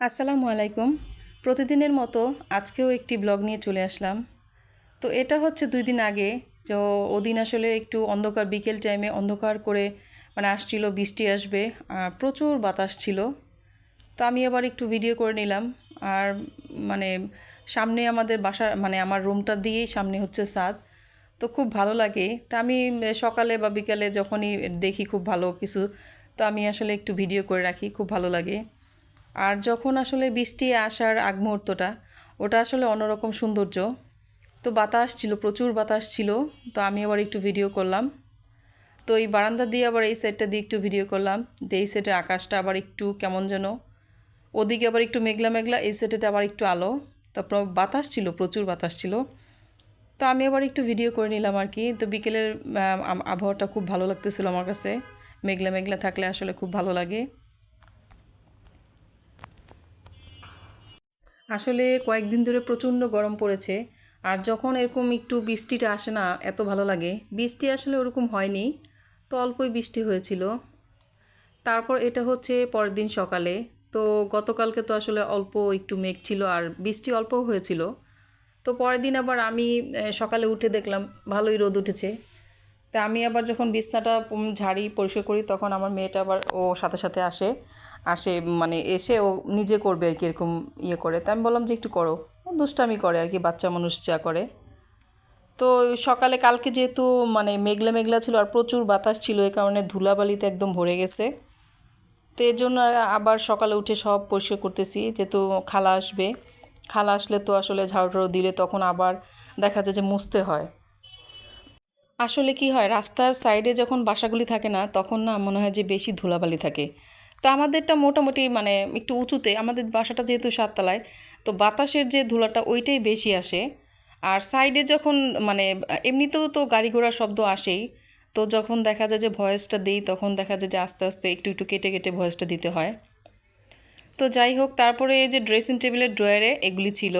আসসালামু আলাইকুম। প্রতিদিনের মতো আজকেও একটি ব্লগ নিয়ে চলে আসলাম। তো এটা হচ্ছে দুই দিন আগে তো ওদিন আসলে একটু অন্ধকার, বিকেল টাইমে অন্ধকার করে মানে আসছিল, বৃষ্টি আসবে, আর প্রচুর বাতাস ছিল। তো আমি আবার একটু ভিডিও করে নিলাম। আর মানে সামনে আমাদের বাসা মানে আমার রুমটা দিয়েই সামনে হচ্ছে সাদ তো খুব ভালো লাগে। তা আমি সকালে বা বিকালে যখনই দেখি খুব ভালো কিছু, তো আমি আসলে একটু ভিডিও করে রাখি, খুব ভালো লাগে। আর যখন আসলে বৃষ্টি আসার আগ মুহূর্তটা, ওটা আসলে অন্যরকম সৌন্দর্য। তো বাতাস ছিল, প্রচুর বাতাস ছিল, তো আমি আবার একটু ভিডিও করলাম। তো এই বারান্দা দিয়ে আবার এই সাইডটা দিয়ে একটু ভিডিও করলাম, যে এই সাইডের আকাশটা আবার একটু কেমন যেন। ওদিকে আবার একটু মেঘলা মেঘলা, এই সাইডেতে আবার একটু আলো। তারপর বাতাস ছিল, প্রচুর বাতাস ছিল। তো আমি আবার একটু ভিডিও করে নিলাম আর কি। তো বিকেলের আবহাওয়াটা খুব ভালো লাগতেছিল আমার কাছে। মেঘলা মেঘলা থাকলে আসলে খুব ভালো লাগে। আসলে কয়েকদিন ধরে প্রচণ্ড গরম পড়েছে, আর যখন এরকম একটু বৃষ্টিটা আসে না, এত ভালো লাগে। বৃষ্টি আসলে ওরকম হয়নি, তো অল্পই বৃষ্টি হয়েছিল। তারপর এটা হচ্ছে পরের দিন সকালে, তো গতকালকে তো আসলে অল্প একটু মেঘ ছিল আর বৃষ্টি অল্প হয়েছিল। তো পরের দিন আবার আমি সকালে উঠে দেখলাম ভালোই রোদ উঠেছে। তা আমি আবার যখন বিছনাটা ঝাড়ি পরিষ্কার করি, তখন আমার মেয়েটা আবার ও সাথে সাথে আসে। আসে মানে এসে ও নিজে করবে আর কি এরকম ইয়ে করে। তা আমি বললাম যে একটু করো। দুষ্টামি করে আর কি, বাচ্চা মানুষ যা করে। তো সকালে কালকে যেহেতু মানে মেঘলা মেঘলা ছিল আর প্রচুর বাতাস ছিল এই কারণে ধুলাবালিতে একদম ভরে গেছে। তো এর জন্য আবার সকালে উঠে সব পরিষ্কার করতেছি, যেহেতু খালা আসবে। খালা আসলে তো আসলে ঝাড়ু টাড়ু দিলে তখন আবার দেখা যায় যে মুছতে হয়। আসলে কি হয়, রাস্তার সাইডে যখন বাসাগুলি থাকে না, তখন না মনে হয় যে বেশি ধুলাবালি থাকে। তো আমাদেরটা মোটামুটি মানে একটু উঁচুতে, আমাদের বাসাটা যেহেতু সাততলায়, তো বাতাসের যে ধুলাটা ওইটাই বেশি আসে। আর সাইডে যখন মানে এমনিতেও তো গাড়ি ঘোড়ার শব্দ আসেই, তো যখন দেখা যায় যে ভয়েসটা দিই, তখন দেখা যায় যে আস্তে আস্তে একটু একটু কেটে কেটে ভয়েসটা দিতে হয়। তো যাই হোক, তারপরে এই যে ড্রেসিং টেবিলের ড্রয়ারে এগুলি ছিল,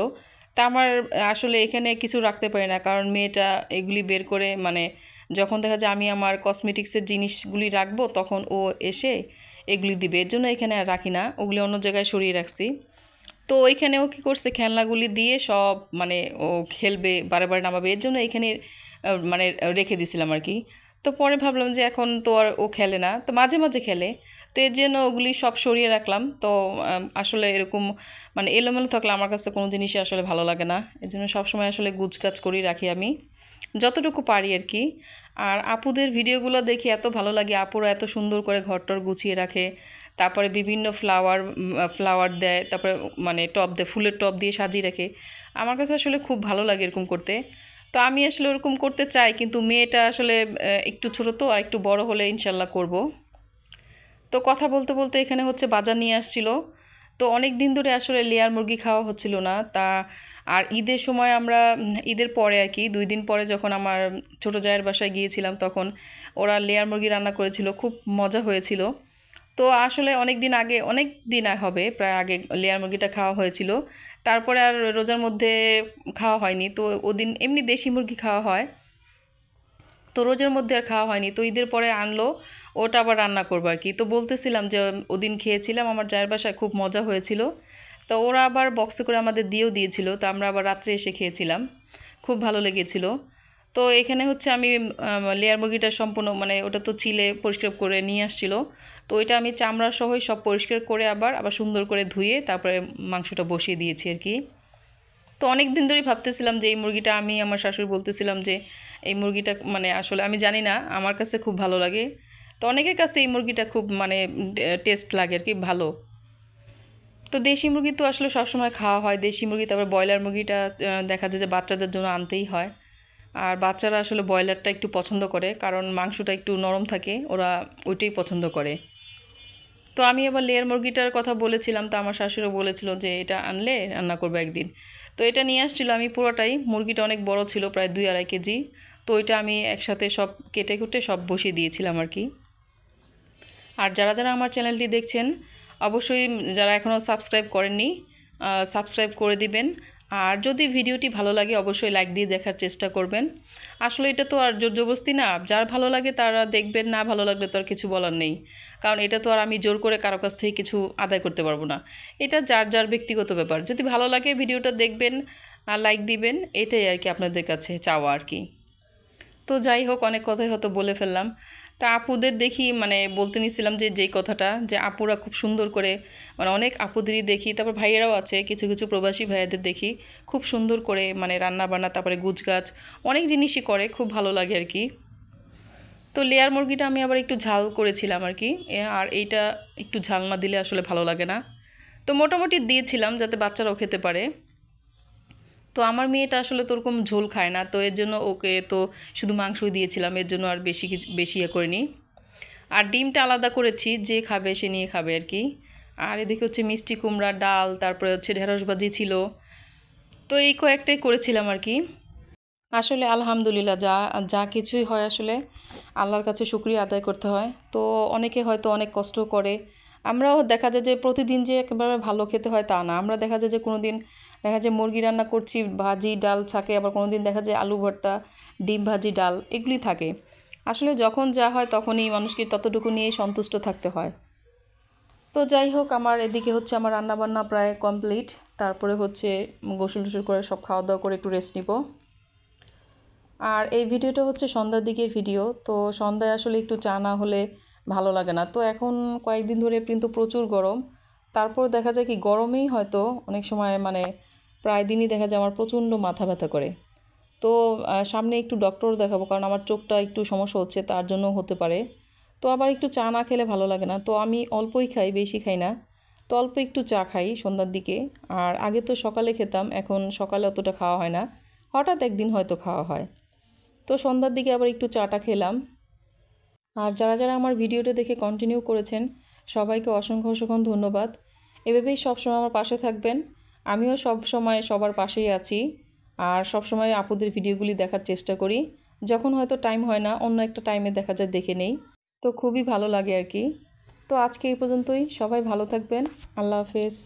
তা আমার আসলে এখানে কিছু রাখতে পারি না, কারণ মেয়েটা এগুলি বের করে মানে যখন দেখা যায় আমি আমার কসমেটিক্সের জিনিসগুলি রাখব, তখন ও এসে এগুলি দিবে। এর জন্য এখানে আর রাখি না। ওগুলি অন্য জায়গায় সরিয়ে রাখছি। তো ওইখানেও কী করছে? খেলনাগুলি দিয়ে সব মানে ও খেলবে বারে বারে নামাবে। এর জন্য এখানে মানে রেখে দিছিলাম আর কি। তো পরে ভাবলাম যে এখন তো আর ও খেলে না। তো মাঝে মাঝে খেলে। তো এর জন্য ওগুলি সব সরিয়ে রাখলাম। তো আসলে এরকম মানে এলোমেলো থাকলে আমার কাছে কোনো জিনিসই আসলে ভালো লাগে না। এর জন্য সবসময় আসলে গুছগাছ করেই রাখি আমি। যতটুকু পারি আর কি আর আপুদের ভিডিওগুলো দেখে এত ভালো লাগে, আপুরা এত সুন্দর করে ঘরটর গুছিয়ে রাখে। তারপরে বিভিন্ন ফ্লাওয়ার ফ্লাওয়ার দেয়, তারপরে মানে টপ দেয়, ফুলের টপ দিয়ে সাজিয়ে রাখে। আমার কাছে আসলে খুব ভালো লাগে এরকম করতে। তো আমি আসলে ওরকম করতে চাই, কিন্তু মেয়েটা আসলে একটু ছোটো তো, আর একটু বড় হলে ইনশাল্লাহ করব। তো কথা বলতে বলতে এখানে হচ্ছে বাজার নিয়ে আসছিল। তো অনেক দিন ধরে আসলে লেয়ার মুরগি খাওয়া হচ্ছিল না। তা আর ঈদের সময় আমরা ঈদের পরে আর কি, দুই দিন পরে যখন আমার ছোটো জায়ের বাসায় গিয়েছিলাম, তখন ওরা লেয়ার মুরগি রান্না করেছিল, খুব মজা হয়েছিল। তো আসলে অনেক দিন আগে, অনেক দিন হবে, প্রায় আগে লেয়ার মুরগিটা খাওয়া হয়েছিল। তারপরে আর রোজার মধ্যে খাওয়া হয়নি, তো ওদিন এমনি দেশি মুরগি খাওয়া হয়। তো রোজার মধ্যে আর খাওয়া হয়নি, তো ঈদের পরে আনলো, ওটা আবার রান্না করব আর কি। তো বলতেছিলাম যে ওদিন খেয়েছিলাম, আমার জায়ের বাসায় খুব মজা হয়েছিল। তো ওরা আবার বক্সে করে আমাদের দিয়েও দিয়েছিল, তো আমরা আবার রাত্রে এসে খেয়েছিলাম। খুব ভালো লেগেছিল। তো এখানে হচ্ছে আমি লেয়ার মুরগিটা সম্পূর্ণ মানে ওটা তো চিলে পরিষ্কার করে নিয়ে আসছিল। তো ওইটা আমি চামড়া সহই সব পরিষ্কার করে আবার আবার সুন্দর করে ধুয়ে তারপরে মাংসটা বসিয়ে দিয়েছি আর কি। তো অনেক দিন ধরেই ভাবতেছিলাম যে এই মুরগিটা আমি, আমার শাশুড়ি বলতেছিলাম যে এই মুরগিটা মানে আসলে আমি জানি না, আমার কাছে খুব ভালো লাগে। তো অনেকের কাছে এই মুরগিটা খুব মানে টেস্ট লাগে আর কি, ভালো। তো দেশি মুরগি তো আসলে সবসময় খাওয়া হয়। দেশি মুরগি, তারপর ব্রয়লার মুরগিটা দেখা যায় যে বাচ্চাদের জন্য আনতেই হয়। আর বাচ্চারা আসলে ব্রয়লারটা একটু পছন্দ করে, কারণ মাংসটা একটু নরম থাকে, ওরা ওইটাই পছন্দ করে। তো আমি আবার লেয়ার মুরগিটার কথা বলেছিলাম, তো আমার শাশুড়িও বলেছিল যে এটা আনলে রান্না করব একদিন। তো এটা নিয়ে আসছিল আমি পুরোটাই, মুরগিটা অনেক বড় ছিল, প্রায় দুই আড়াই কেজি। তো ওইটা আমি একসাথে সব কেটে কুটে সব বসিয়ে দিয়েছিলাম আর কি। আর যারা যারা আমার চ্যানেলটি দেখছেন অবশ্যই যারা এখনও সাবস্ক্রাইব করেননি সাবস্ক্রাইব করে দিবেন। আর যদি ভিডিওটি ভালো লাগে, অবশ্যই লাইক দিয়ে দেখার চেষ্টা করবেন। আসলে এটা তো আর জোর জবরদস্তি না। যার ভালো লাগে তারা দেখবেন, না ভালো লাগলে তো আর কিছু বলার নেই। কারণ এটা তো আর আমি জোর করে কারও কাছ থেকে কিছু আদায় করতে পারব না। এটা যার যার ব্যক্তিগত ব্যাপার। যদি ভালো লাগে ভিডিওটা দেখবেন, আর লাইক দিবেন, এটাই আর কি আপনাদের কাছে চাওয়া আর কি। তো যাই হোক, অনেক কথাই হয়তো বলে ফেললাম। তা আপুদের দেখি মানে বলতে নিছিলাম যে, যেই কথাটা, যে আপুরা খুব সুন্দর করে মানে অনেক আপুদেরই দেখি, তারপর ভাইয়েরাও আছে, কিছু কিছু প্রবাসী ভাইয়াদের দেখি, খুব সুন্দর করে মানে রান্না বান্না তারপরে গুজগাছ, অনেক জিনিসই করে, খুব ভালো লাগে আর কি। তো লেয়ার মুরগিটা আমি আবার একটু ঝাল করেছিলাম আর কি আর এইটা একটু ঝাল না দিলে আসলে ভালো লাগে না। তো মোটামুটি দিয়েছিলাম যাতে বাচ্চারাও খেতে পারে। তো আমার মেয়েটা আসলে তো ওরকম ঝোল খায় না, তো এর জন্য ওকে তো শুধু মাংসই দিয়েছিলাম, এর জন্য আর বেশি কিছু, বেশি ইয়ে করিনি। আর ডিমটা আলাদা করেছি, যে খাবে সে নিয়ে খাবে আর কি। আর এদিকে হচ্ছে মিষ্টি কুমড়া, ডাল, তারপরে হচ্ছে ঢেঁড়স ভাজি ছিল। তো এই কয়েকটাই করেছিলাম আর কি। আসলে আলহামদুলিল্লাহ যা যা কিছুই হয় আসলে আল্লাহর কাছে শুক্রিয়া আদায় করতে হয়। তো অনেকে হয়তো অনেক কষ্ট করে। আমরাও দেখা যায় যে প্রতিদিন যে একেবারে ভালো খেতে হয় তা না। আমরা দেখা যায় যে কোনো দিন দেখা যায় মুরগি রান্না করছি, ভাজি, ডাল থাকে, আবার কোনো দিন দেখা যায় আলু ভর্তা, ডিম ভাজি, ডাল, এগুলি থাকে। আসলে যখন যা হয় তখনই মানুষকে ততটুকু নিয়েই সন্তুষ্ট থাকতে হয়। তো যাই হোক, আমার এদিকে হচ্ছে আমার রান্নাবান্না প্রায় কমপ্লিট। তারপরে হচ্ছে গোসল টোসল করে সব খাওয়া দাওয়া করে একটু রেস্ট নিব। আর এই ভিডিওটা হচ্ছে সন্ধ্যার দিকের ভিডিও, তো সন্ধ্যায় আসলে একটু চা না হলে ভালো লাগে না। তো এখন কয়েকদিন ধরে কিন্তু প্রচুর গরম। তারপর দেখা যায় কি গরমেই হয়তো অনেক সময় মানে প্রায় দিনই দেখা যায় আমার প্রচণ্ড মাথা ব্যথা করে। তো সামনে একটু ডক্টর দেখাবো, কারণ আমার চোখটা একটু সমস্যা হচ্ছে, তার জন্য হতে পারে। তো, আবার একটু চা না খেলে ভালো লাগে না। তো, আমি অল্পই খাই, বেশি খাই না। তো, অল্প একটু চা খাই সন্ধ্যার দিকে। আর আগে তো সকালে খেতাম, এখন সকালে অতটা খাওয়া হয় না। হঠাৎ একদিন হয়তো খাওয়া হয়। তো, সন্ধ্যার দিকে আবার একটু চাটা খেলাম। আর যারা যারা আমার ভিডিওটা দেখে কন্টিনিউ করেছেন, সবাইকে অসংখ্য অসংখ্য ধন্যবাদ। এভাবেই সবসময় আমার পাশে থাকবেন। আমিও সব সময় সবার পাশেই আছি আর সব সময় আপুদের ভিডিওগুলি দেখার চেষ্টা করি। যখন হয়তো টাইম হয় না, অন্য একটা টাইমে দেখা যায় দেখে নেই। তো খুবই ভালো লাগে আর কি। তো আজকে এই পর্যন্তই। সবাই ভালো থাকবেন। আল্লাহ হাফেজ।